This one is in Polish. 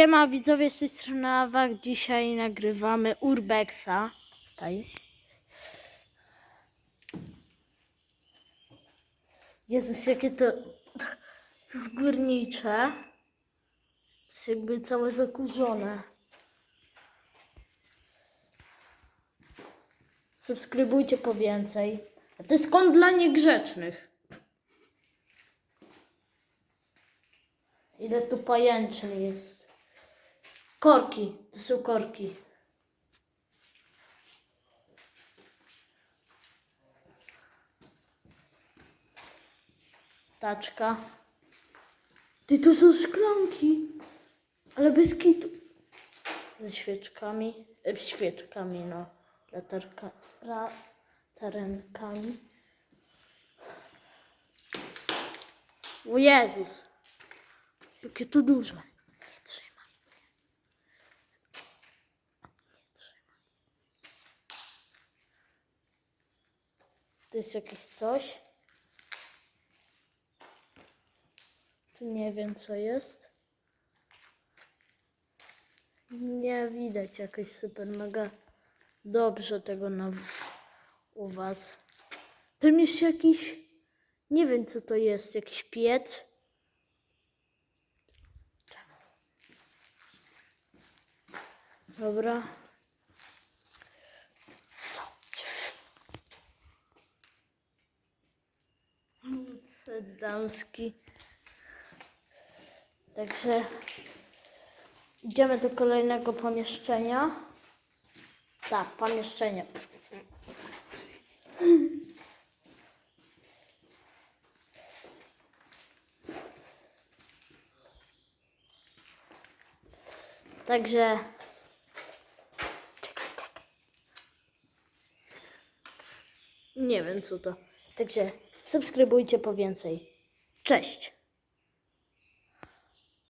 Siema widzowie z tej strony Awak. Dzisiaj nagrywamy Urbexa. Tutaj. Jezus, jakie to, to jest górnicze. To jest jakby całe zakurzone. Subskrybujcie po więcej. A to jest kąt dla niegrzecznych. Ile tu pajęczyn jest. Korki, to są korki. Taczka. Ty, to są szklanki. Ale bez kitu. Ze świeczkami. E, świeczkami, no. Latarka, latarenkami. O Jezus. Jakie to duże. Nie trzymaj. Nie trzymaj. To jest jakieś coś. Tu nie wiem co jest. Nie widać jakoś super mega dobrze tego na u was. Tam jest jakiś nie wiem co to jest, jakiś piec. Dobra. Co? Wódce damski. Także idziemy do kolejnego pomieszczenia. Tak, pomieszczenie. Także Czekaj, czekaj. Nie wiem co to. Także subskrybujcie po więcej. Cześć.